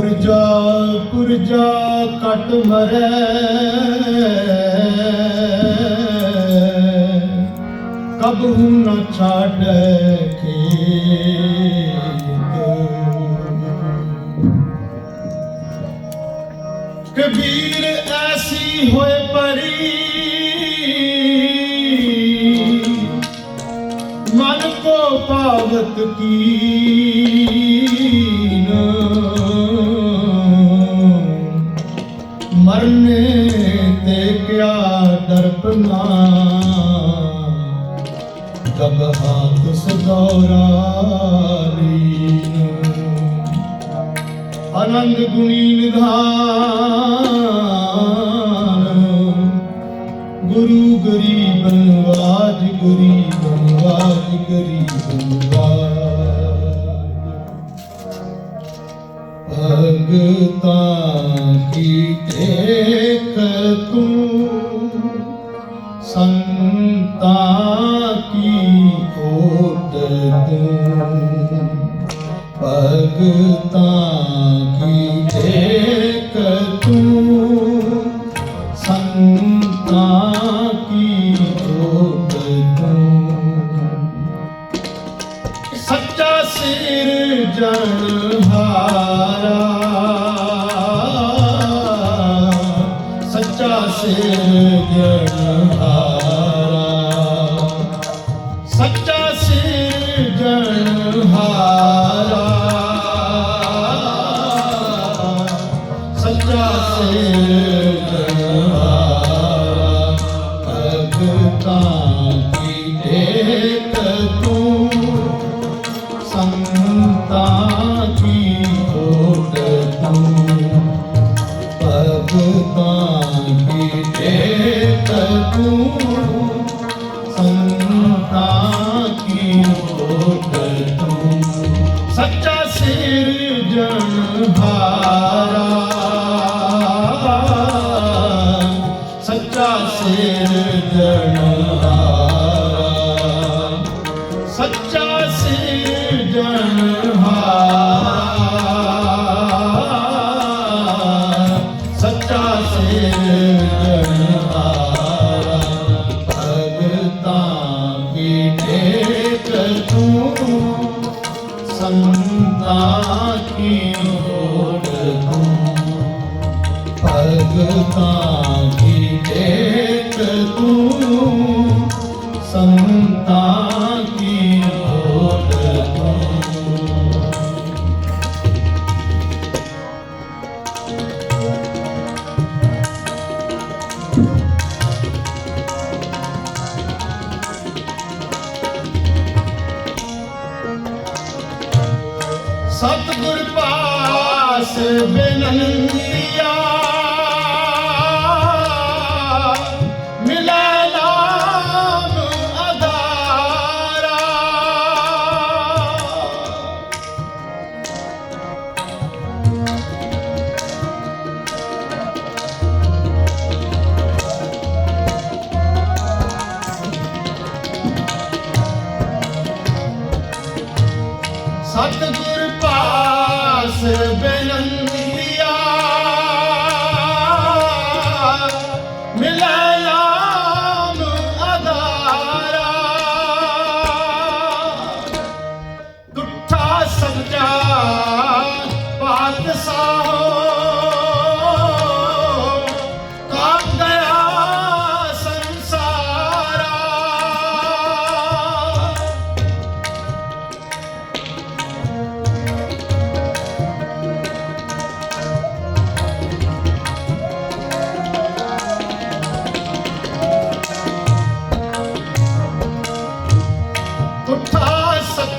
ਪੁਰਜਾ ਪੁਰਜਾ ਕਟ ਮਰੈ। ਕਬਹੂ ਨਾ ਛਾੜੈ ਕੇ ਕਬੀਰ ਐਸੀ ਹੋਏ ਪਰੀ। ਮਨ ਕੋ ਪਾਵਤ ਕੀ। ਰੰਗ ਗੁਣੀ ਨਿਧਾਨ। ਗੁਰੂ ਗਰੀਬ ਨਵਾਜ ਗਰੀਬ ਨਵਾਜ ਗਰੀਬ ਨਵਾਜ ਭਗਤਾਂ ਕੀ ਟੇਕ ਤੂੰ ਸਿਰ ਜਨ ताकि होट तू Hallelujah.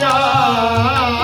চায়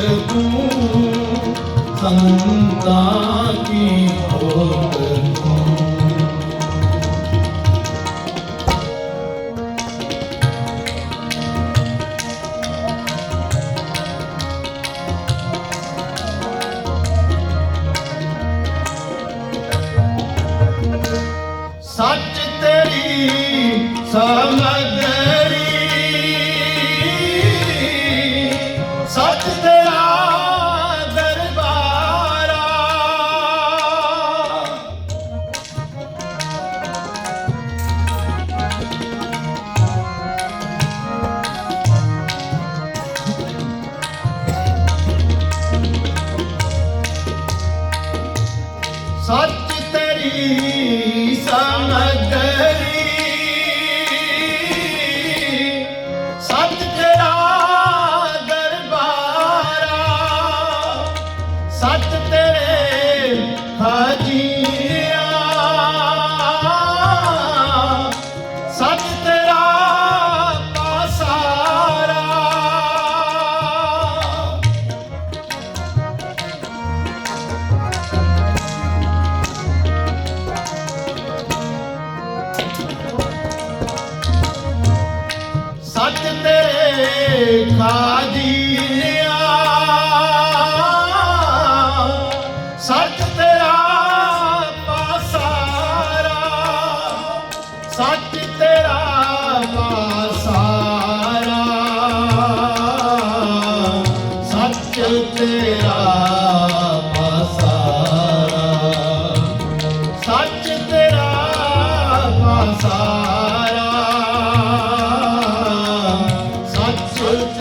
ਤੂੰ ਸੰਤਾ ਸੱਚ ਤੇਰੀ ਸਮਗਰੀ ਸੱਚ Pai.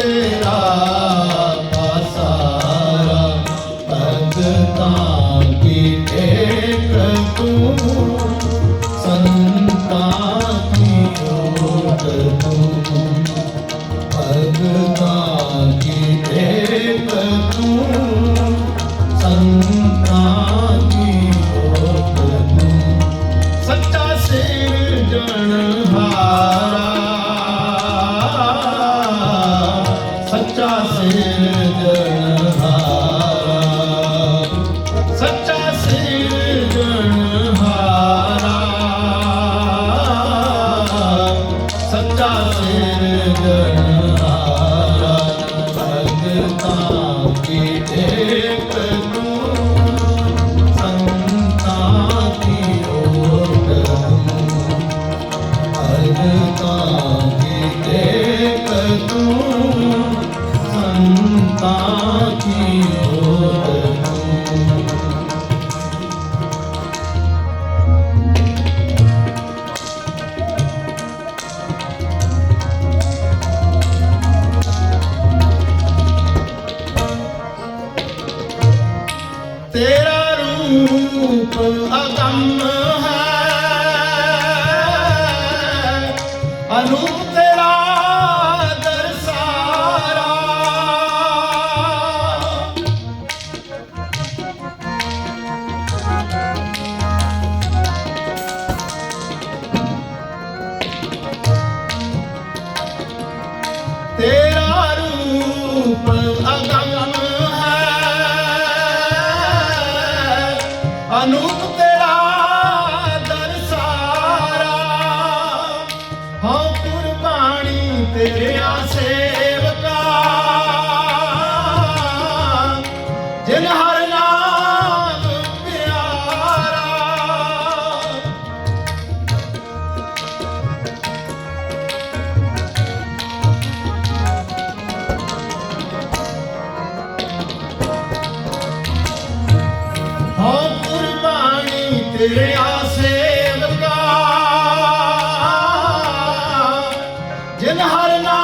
Yeah. পঞ্চাশ तेरे आसे in the heart of night.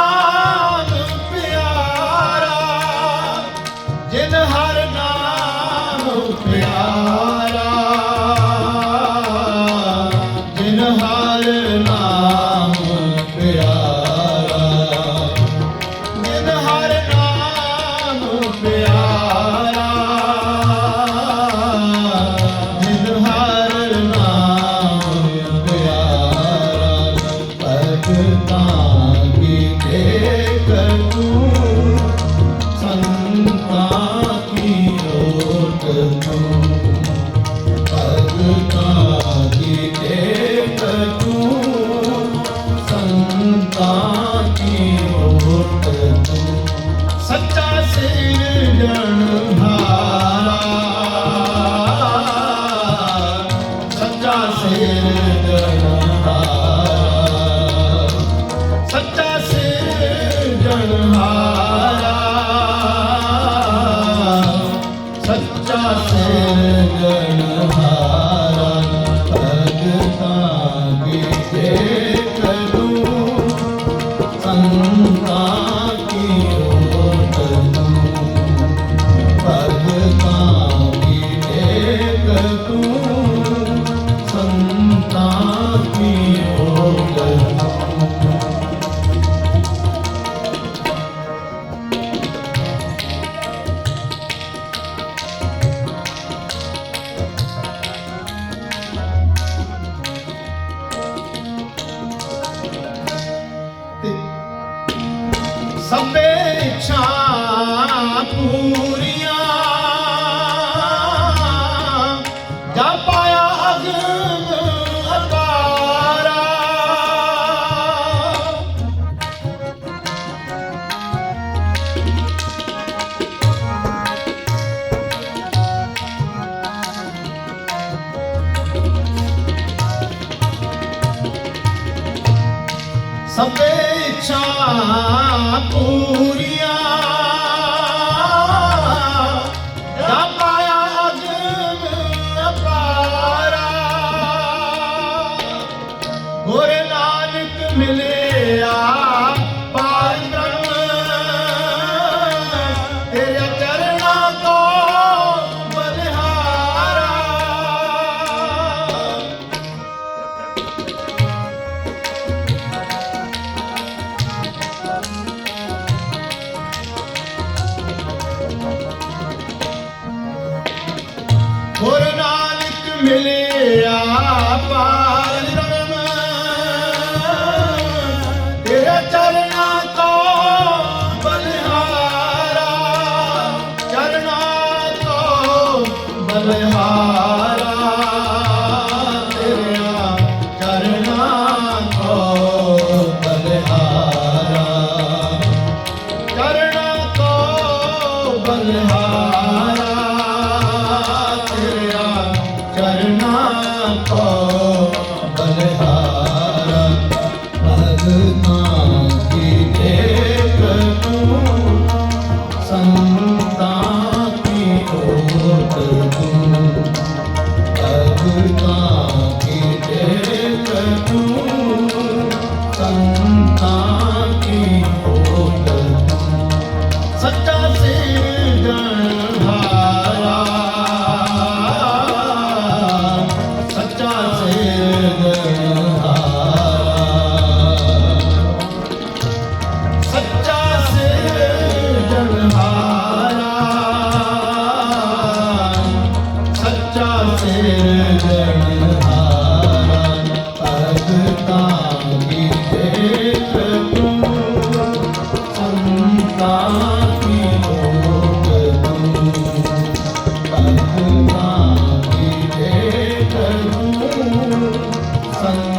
ਮਿਲਿਆ।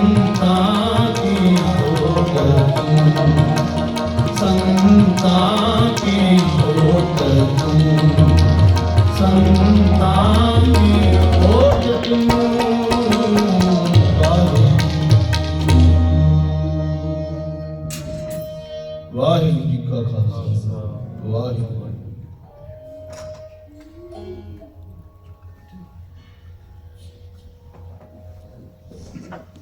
ਸੰਤਾਂ